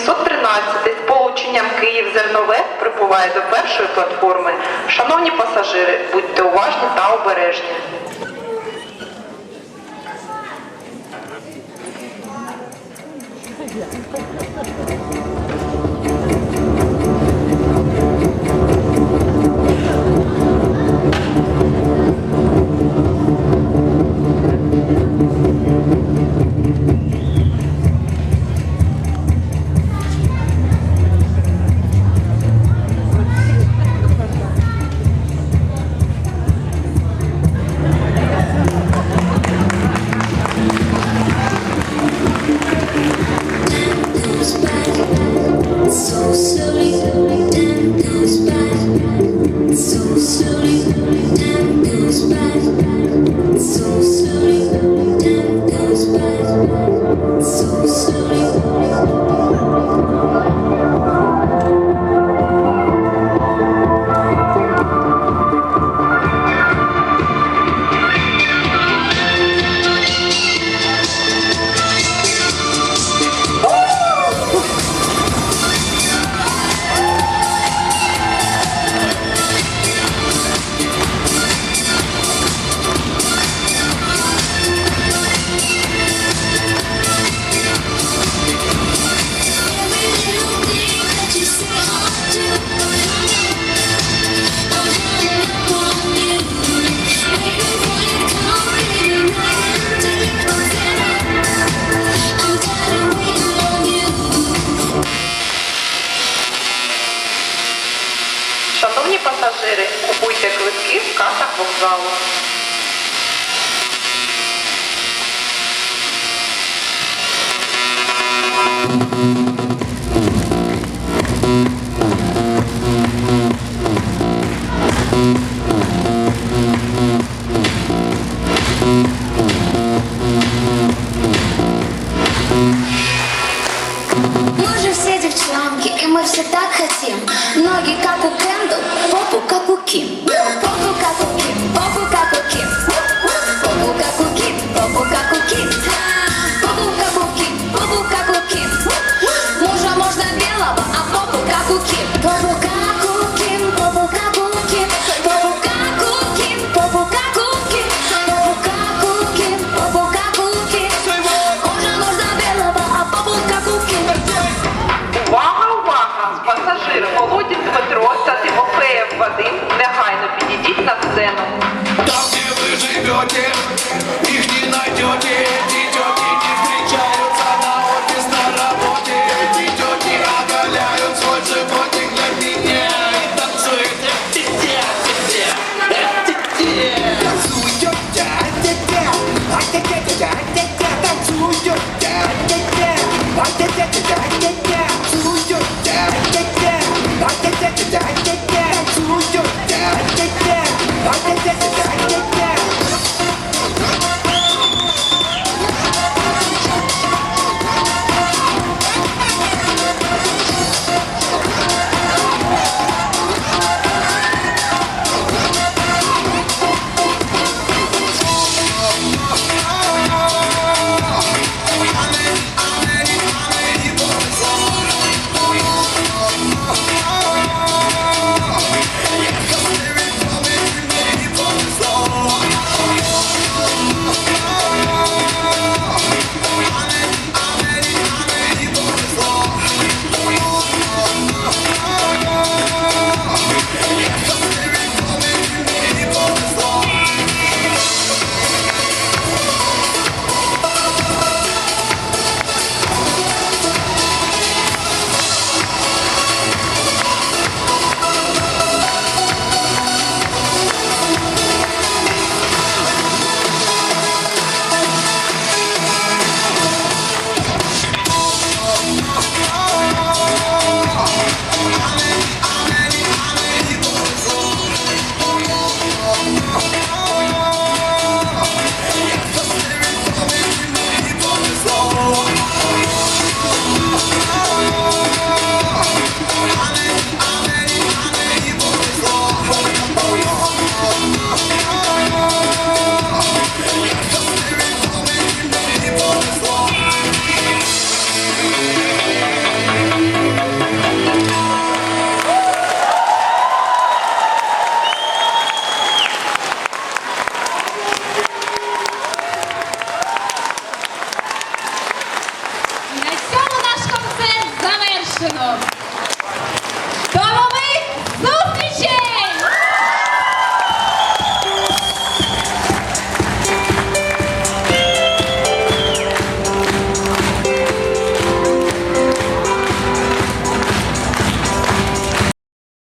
713 з полученням Київ зернове прибуває до першої платформи. Шановні пасажири, будьте уважні та обережні. Yeah. Thank you. Купуйте квитки в касах вокзалу. Мы же все девчонки, и мы все так хотим. Ноги как у Кэндл, попу как у Ким. Попу как у Ким, попу как у Ким. Georgia. awesome.